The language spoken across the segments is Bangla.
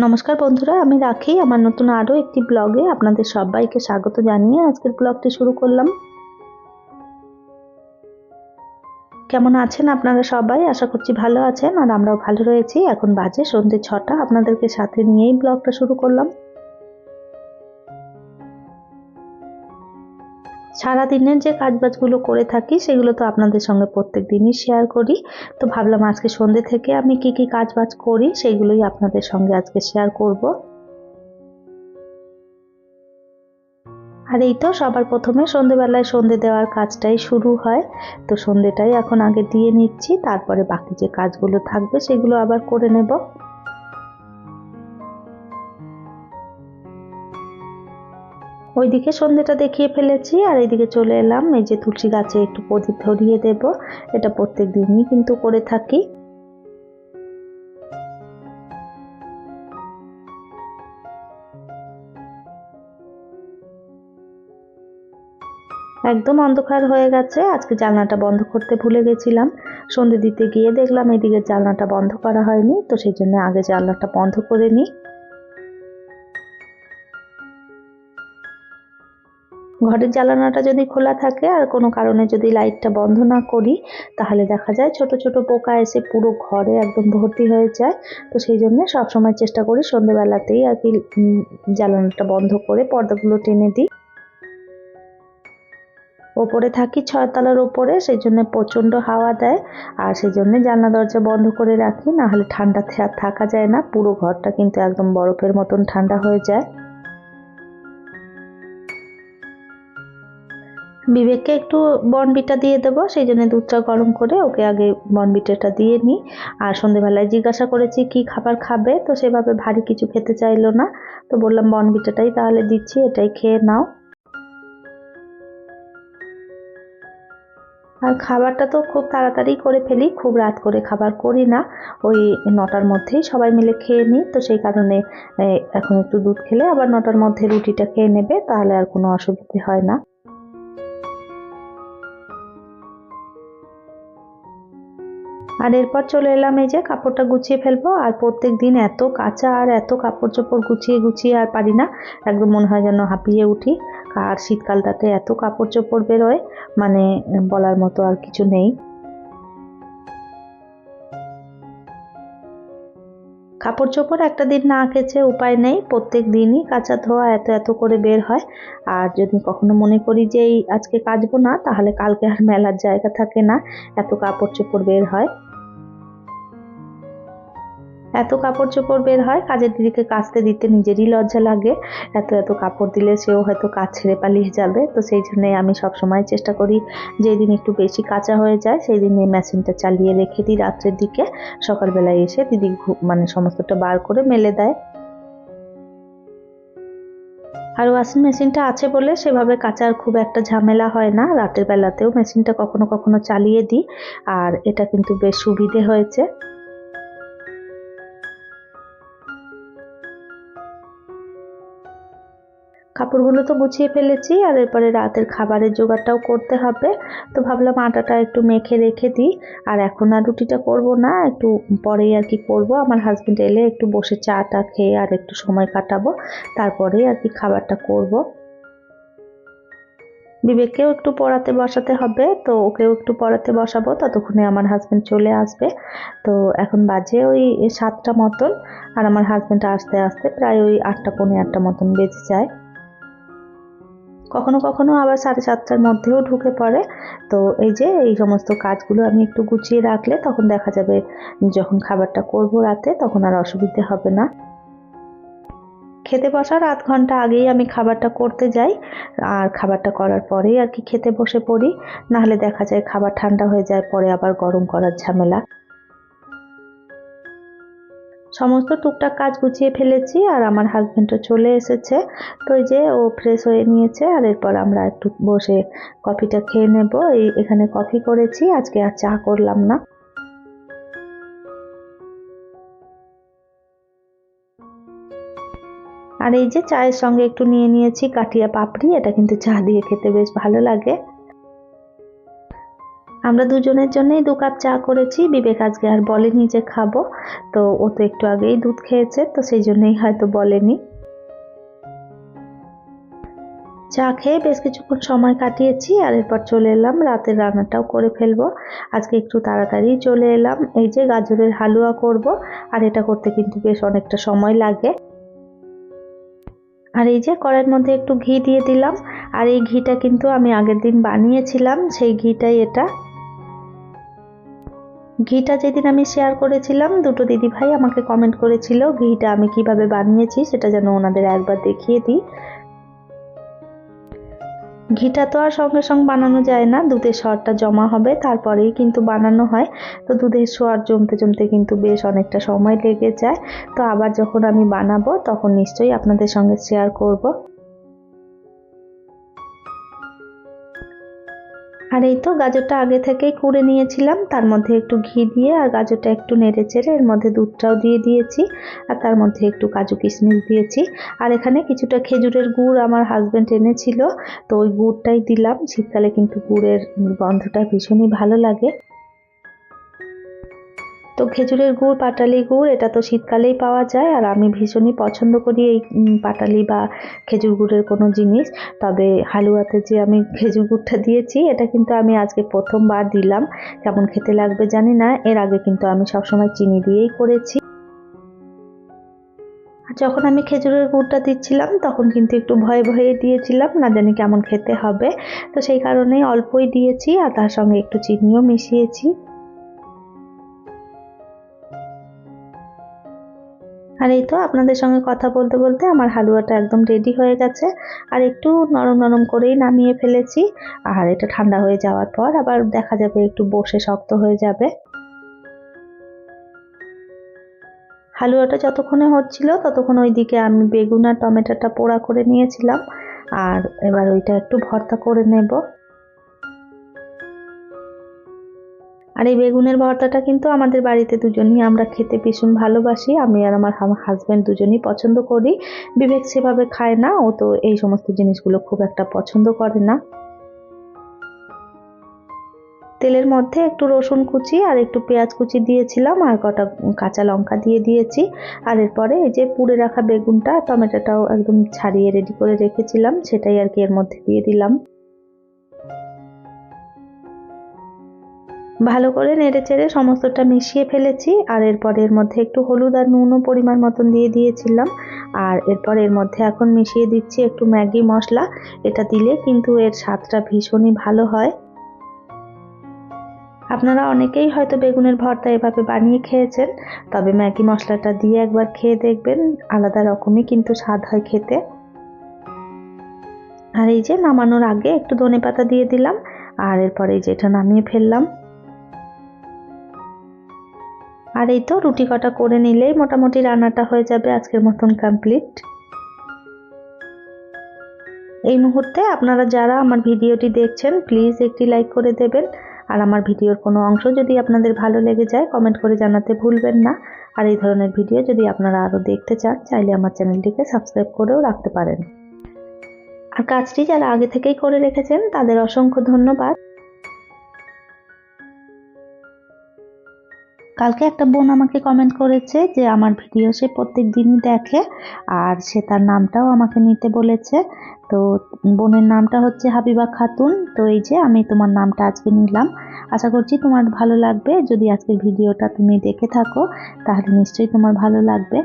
নমস্কার বন্ধুরা, আমি রাখি। আমার নতুন আরও একটি ব্লগে আপনাদের সবাইকে স্বাগত জানিয়ে আজকের ব্লগটি শুরু করলাম। কেমন আছেন আপনারা সবাই? আশা করছি ভালো আছেন আর আমরাও ভালো রয়েছি। এখন বাজে সন্ধ্যে ছটা। আপনাদেরকে সাথে নিয়েই ব্লগটা শুরু করলাম। সারাদিনের যে কাজবাজগুলো করে থাকি, সেগুলো তো আপনাদের সঙ্গে প্রত্যেক দিনই শেয়ার করি। তো ভাবলাম আজকে সন্ধ্যে থেকে আমি কি কি কাজবাজ করি, সেগুলোই আপনাদের সঙ্গে আজকে শেয়ার করব। আর এই তো সবার প্রথমে সন্ধেবেলায় সন্ধে দেওয়ার কাজটাই শুরু হয়। তো সন্ধেটাই এখন আগে দিয়ে নিচ্ছি, তারপরে বাকি যে কাজগুলো থাকবে, সেগুলো আবার করে নেব। ওইদিকে সন্ধেটা দেখিয়ে ফেলেছি আর এইদিকে চলে এলাম। এই যে তুলসী গাছে একটু প্রদীপ ধরিয়ে দেব। এটা প্রত্যেক দিনই কিন্তু করে থাকি। একদম অন্ধকার হয়ে গেছে। আজকে জানলাটা বন্ধ করতে ভুলে গেছিলাম। সন্ধে দিতে গিয়ে দেখলাম এদিকে জানলাটা বন্ধ করা হয়নি, তো সেই জন্য আগে জানলাটা বন্ধ করে নিই। ঘরের জ্বালানাটা যদি খোলা থাকে আর কোনো কারণে যদি লাইটটা বন্ধ না করি, তাহলে দেখা যায় ছোট ছোট পোকা এসে পুরো ঘরে একদম ভর্তি হয়ে যায়। তো সেই জন্য সবসময় চেষ্টা করি সন্ধেবেলাতেই আর কি জ্বালানাটা বন্ধ করে পর্দাগুলো টেনে দিই। ওপরে থাকি ছয়তলার ওপরে, সেই জন্য প্রচণ্ড হাওয়া দেয়। আর সেই জন্য জানলা দরজা বন্ধ করে রাখি না হলে ঠান্ডাতে থাকা যায় না। পুরো ঘরটা কিন্তু একদম বরফের মতন ঠান্ডা হয়ে যায়। বিবেককে একটু বনবিটা দিয়ে দেবো, সেই জন্য দুধটা গরম করে ওকে আগে বনবিটাটা দিয়ে নিই। আর সন্ধেবেলায় জিজ্ঞাসা করেছি, কি খাবার খাবে? তো সেভাবে ভারী কিছু খেতে চাইলো না। তো বললাম, বনবিটাটাই তাহলে দিচ্ছি, এটাই খেয়ে নাও। আর খাবারটা তো খুব তাড়াতাড়ি করে ফেলি, খুব রাত করে খাবার করি না। ওই নটার মধ্যেই সবাই মিলে খেয়ে নিই। তো সেই কারণে এখন একটু দুধ খেলে আবার নটার মধ্যে রুটিটা খেয়ে নেবে, তাহলে আর কোনো অসুবিধে হয় না। আর এরপর চলে এলাম এই যে কাপড়টা গুছিয়ে ফেলব। আর প্রত্যেক দিন এত কাঁচা আর এত কাপড় চোপড় গুছিয়ে গুছিয়ে আর পারি না। একদম মনে হয় যেন হাঁপিয়ে উঠি। আর শীতকালটাতে এত কাপড় চোপড় বেরোয় মানে বলার মতো আর কিছু নেই। কাপড় চোপড় একটা দিন না কেচে উপায় নেই। প্রত্যেক দিনই কাঁচা ধোয়া এত এত করে বের হয়। আর যদি কখনো মনে করি যে এই আজকে কাচবো না, তাহলে কালকে আর মেলার জায়গা থাকে না, এত কাপড় চোপড় বের হয়। এত কাপড় চোপড় বের হয়, কাজের দিদিকে কাচতে দিতে নিজেরই লজ্জা লাগে। এত এত কাপড় দিলে সেও হয়তো কাজ ছেড়ে পালিয়ে যাবে। তো সেই জন্যে আমি সবসময় চেষ্টা করি যেদিন একটু বেশি কাঁচা হয়ে যায় সেই দিন এই মেশিনটা চালিয়ে রেখে দিই রাত্রের দিকে। সকালবেলায় এসে দিদি মানে সমস্তটা বার করে মেলে দেয়। আর ওয়াশিং মেশিনটা আছে বলে সেভাবে কাচার খুব একটা ঝামেলা হয় না। রাতের বেলাতেও মেশিনটা কখনো কখনো চালিয়ে দিই। আর এটা কিন্তু বেশ সুবিধে হয়েছে। কাপড়গুলো তো গুছিয়ে ফেলেছি আর এরপরে রাতের খাবারের জোগাড়টাও করতে হবে। তো ভাবলাম আটাটা একটু মেখে রেখে দিই। আর এখন আর রুটিটা করব না, একটু পরেই আর কি করব। আমার হাজব্যান্ড এলে একটু বসে চাটা খেয়ে আর একটু সময় কাটাবো তারপরেই আর কি খাবারটা করব। বিবেককেও একটু পড়াতে বসাতে হবে, তো ওকেও একটু পড়াতে বসাবো, ততক্ষণে আমার হাজব্যান্ড চলে আসবে। তো এখন বাজে ওই সাতটা মতন, আর আমার হাজব্যান্ড আসতে আসতে প্রায় ওই আটটা, পৌনে আটটা মতন বেজে যায়। কখনো কখনো আবার সাড়ে সাতটার মধ্যেও ঢুকে পড়ে। তো এই যে এই সমস্ত কাজগুলো আমি একটু গুছিয়ে রাখলে তখন দেখা যাবে যখন খাবারটা করব রাতে তখন আর অসুবিধে হবে না। খেতে বসার আধ ঘণ্টা আগেই আমি খাবারটা করতে যাই। আর খাবারটা করার পরেই আর কি খেতে বসে পড়ি। নাহলে দেখা যায় খাবার ঠান্ডা হয়ে যায়, পরে আবার গরম করার ঝামেলা। সমস্ত টুকটাক কাজ গুছিয়ে ফেলেছি আর আমার হাজব্যান্ডও চলে এসেছে। তো যে ও ফ্রেশ হয়ে নিয়েছে আর এরপর আমরা একটু বসে কফিটা খেয়ে নেব। এই এখানে কফি করেছি, আজকে আর চা করলাম না। আর এই যে চায়ের সঙ্গে একটু নিয়ে নিয়েছি কাটিয়া পাপড়ি, এটা কিন্তু চা দিয়ে খেতে বেশ ভালো লাগে। আমরা দুজনের জন্যই দু কাপ চা করেছি। বিবেক আজকে আর বলেনি যে খাব। তো ও তো একটু আগেই দুধ খেয়েছে, তো সেই জন্যই হয়তো বলেনি। চা খেয়ে বেশ কিছুক্ষণ সময় কাটিয়েছি আর এরপর চলে এলাম। রাতের রান্নাটাও করে ফেলব। আজকে একটু তাড়াতাড়ি চলে এলাম। এই যে গাজরের হালুয়া করব, আর এটা করতে কিন্তু বেশ অনেকটা সময় লাগে। আর এই যে কড়াইয়ের মধ্যে একটু ঘি দিয়ে দিলাম। আর এই ঘিটা কিন্তু আমি আগের দিন বানিয়েছিলাম। সেই ঘিটাই এটা ঘিটা যেদিন আমি শেয়ার করেছিলাম, দুটো দিদি ভাই আমাকে কমেন্ট করেছিল, ঘিটা আমি কীভাবে বানিয়েছি সেটা যেন ওনাদের একবার দেখিয়ে দিই। ঘিটা তো আর সঙ্গে সঙ্গে বানানো যায় না, দুধের স্বরটা জমা হবে, তারপরেই কিন্তু বানানো হয়। তো দুধের স্বর জমতে জমতে কিন্তু বেশ অনেকটা সময় লেগে যায়। তো আবার যখন আমি বানাবো, তখন নিশ্চয়ই আপনাদের সঙ্গে শেয়ার করব। আর এই তো গাজরটা আগে থেকেই কুড়ে নিয়েছিলাম। তার মধ্যে একটু ঘি দিয়ে আর গাজরটা একটু নেড়ে চেড়ে এর মধ্যে দুধটাও দিয়ে দিয়েছি আর তার মধ্যে একটু কাজু কিশমিশ দিয়েছি। আর এখানে কিছুটা খেজুরের গুড় আমার হাজব্যান্ড এনেছিল। তো ওই গুড়টাই দিলাম। শীতকালে কিন্তু গুড়ের গন্ধটা ভীষণই ভালো লাগে। তো খেজুরের গুড় পাটালি গুড়, এটা তো শীতকালেই পাওয়া যায়। আর আমি ভীষণই পছন্দ করি এই পাটালি বা খেজুর গুড়ের কোনো জিনিস। তবে হালুয়াতে যে আমি খেজুর গুড়টা দিয়েছি, এটা কিন্তু আমি আজকে প্রথমবার দিলাম। কেমন খেতে লাগবে জানি না, এর আগে কিন্তু আমি সবসময় চিনি দিয়েই করেছি। যখন আমি খেজুরের গুড়টা দিচ্ছিলাম, তখন কিন্তু একটু ভয়ে ভয়ে দিয়েছিলাম, না জানি কেমন খেতে হবে। তো সেই কারণেই অল্পই দিয়েছি, আর তার সঙ্গে একটু চিনিও মিশিয়েছি। আর এই তো আপনাদের সঙ্গে কথা বলতে বলতে আমার হালুয়াটা একদম রেডি হয়ে গেছে। আর একটু নরম নরম করেই নামিয়ে ফেলেছি। আর এটা ঠান্ডা হয়ে যাওয়ার পর আবার দেখা যাবে একটু বসে শক্ত হয়ে যাবে। হালুয়াটা যতক্ষণে হচ্ছিল ততক্ষণ ওইদিকে আমি বেগুন আর টমেটোটা পোড়া করে নিয়েছিলাম। আর এবার ওইটা একটু ভর্তা করে নেব। আর এই বেগুনের ভর্তাটা কিন্তু আমাদের বাড়িতে দুজনই আমরা খেতে ভীষণ ভালোবাসি। আমি আর আমার হাজব্যান্ড দুজনই পছন্দ করি। বিবেক সেভাবে খায় না, ও তো এই সমস্ত জিনিসগুলো খুব একটা পছন্দ করে না। তেলের মধ্যে একটু রসুন কুচি আর একটু পেঁয়াজ কুচি দিয়েছিলাম আর কটা কাঁচা লঙ্কা দিয়ে দিয়েছি। আর এরপরে এই যে পুড়ে রাখা বেগুনটা, টমেটোটাও একদম ছাড়িয়ে রেডি করে রেখেছিলাম, সেটাই আর কি এর মধ্যে দিয়ে দিলাম। ভালো করে নেড়ে চেড়ে সমস্তটা মিশিয়ে ফেলেছি, আর এরপর এর মধ্যে একটু হলুদ আর নুনও পরিমাণ মতন দিয়ে দিয়েছিলাম। আর এরপর এর মধ্যে এখন মিশিয়ে দিচ্ছি একটু ম্যাগি মশলা, এটা দিলে কিন্তু এর স্বাদটা ভীষণই ভালো হয়। আপনারা অনেকেই হয়তো বেগুনের ভর্তা এভাবে বানিয়ে খেয়েছেন, তবে ম্যাগি মশলাটা দিয়ে একবার খেয়ে দেখবেন, আলাদা রকমই কিন্তু স্বাদ হয় খেতে। আর এই যে নামানোর আগে একটু ধনে পাতা দিয়ে দিলাম, আর এরপরে এই যে এটা নামিয়ে ফেললাম। আর এই তো রুটি কটা করে নিলেই মোটামুটি রান্নাটা হয়ে যাবে আজকের মতন কমপ্লিট এই মুহূর্তে আপনারা যারা আমার ভিডিওটি দেখছেন প্লিজ একটি লাইক করে দেবেন। আর আমার ভিডিওর কোনো অংশ যদি আপনাদের ভালো লেগে যায় কমেন্ট করে জানাতে ভুলবেন না। আর এই ধরনের ভিডিও যদি আপনারা আরও দেখতে চান, চাইলে আমার চ্যানেলটিকে সাবস্ক্রাইব করেও রাখতে পারেন। আর কাজটি যারা আগে থেকেই করে রেখেছেন, তাদের অসংখ্য ধন্যবাদ। কালকে একটা বোন আমাকে কমেন্ট করেছে যে আমার ভিডিও সে প্রত্যেক দিনই দেখে আর সে তার নামটাও আমাকে নিতে বলেছে। তো বোনের নামটা হচ্ছে হাবিবা খাতুন। তো এই যে আমি তোমার নামটা আজকে নিলাম। আশা করছি তোমার ভালো লাগবে। যদি আজকের ভিডিওটা তুমি দেখে থাকো, তাহলে নিশ্চয়ই তোমার ভালো লাগবে।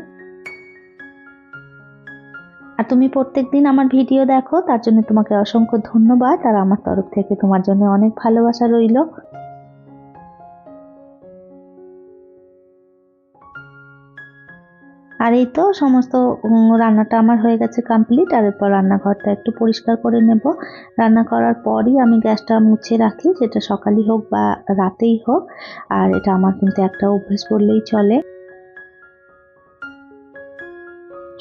আর তুমি প্রত্যেক দিন আমার ভিডিও দেখো, তার জন্য তোমাকে অসংখ্য ধন্যবাদ। আর আমার তরফ থেকে তোমার জন্য অনেক ভালোবাসা রইল। আর এই তো সমস্ত রান্নাটা আমার হয়ে গেছে কমপ্লিট আর এরপর রান্নাঘরটা একটু পরিষ্কার করে নেব। রান্না করার পরই আমি গ্যাসটা মুছে রাখি, যেটা সকালই হোক বা রাতেই হোক, আর এটা আমার কিন্তু একটা অভ্যেস করলেই চলে।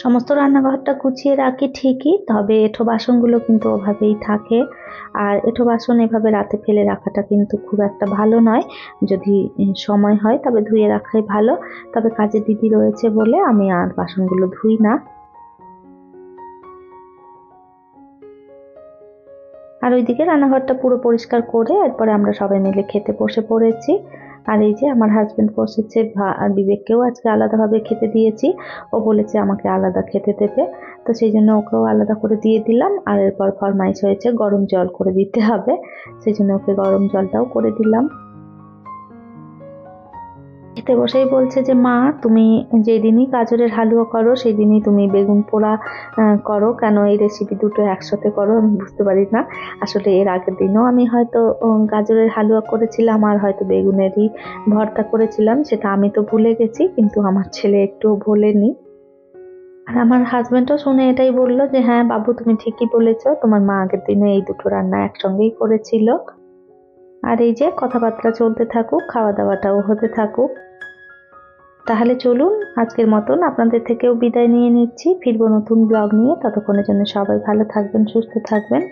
সমস্ত রান্নাঘরটা গুছিয়ে রাখি ঠিকই, তবে এঁঠো বাসনগুলো কিন্তু ওভাবেই থাকে। আর এঁঠো বাসন এভাবে রাতে ফেলে রাখাটা কিন্তু খুব একটা ভালো নয়। যদি সময় হয় তবে ধুয়ে রাখাই ভালো। তবে কাজে দিদি রয়েছে বলে আমি আর বাসনগুলো ধুই না। আর ওইদিকে রান্নাঘরটা পুরো পরিষ্কার করে এরপরে আমরা সবাই মিলে খেতে বসে পড়েছি। আর এই যে আমার হাজব্যান্ড বসেছে আর বিবেককেও আজকে আলাদাভাবে খেতে দিয়েছি। ও বলেছে আমাকে আলাদা খেতে দেবে। তো সেই জন্য ওকেও আলাদা করে দিয়ে দিলাম। আর এরপর ফরমাইশ হয়েছে গরম জল করে দিতে হবে। সেই জন্য ওকে গরম জলটাও করে দিলাম। খেতে বসেই বলছে যে, মা, তুমি যেদিনই গাজরের হালুয়া করো সেই দিনই তুমি বেগুন পোড়া করো। কেন এই রেসিপি দুটো একসাথে করো? আমি বুঝতে পারি না। আসলে এর আগের দিনও আমি হয়তো গাজরের হালুয়া করেছিলাম আর হয়তো বেগুনেরই ভর্তা করেছিলাম, সেটা আমি তো ভুলে গেছি, কিন্তু আমার ছেলে একটুও ভোলেনি। আর আমার হাজবেন্ডও শুনে এটাই বলল যে হ্যাঁ বাবু, তুমি ঠিকই বলেছ। তোমার মা আগের দিনে এই দুটো রান্না একসঙ্গেই করেছিল। আর এই যে কথাবার্তা চলতে থাকুক খাওয়া দাওয়াটাও হতে থাকুক। তাহলে চলুন, আজকের মতন আপনাদের থেকেও বিদায় নিয়ে নিচ্ছি। ফিরবো নতুন ব্লগ নিয়ে। ততক্ষণের জন্য সবাই ভালো থাকবেন, সুস্থ থাকবেন।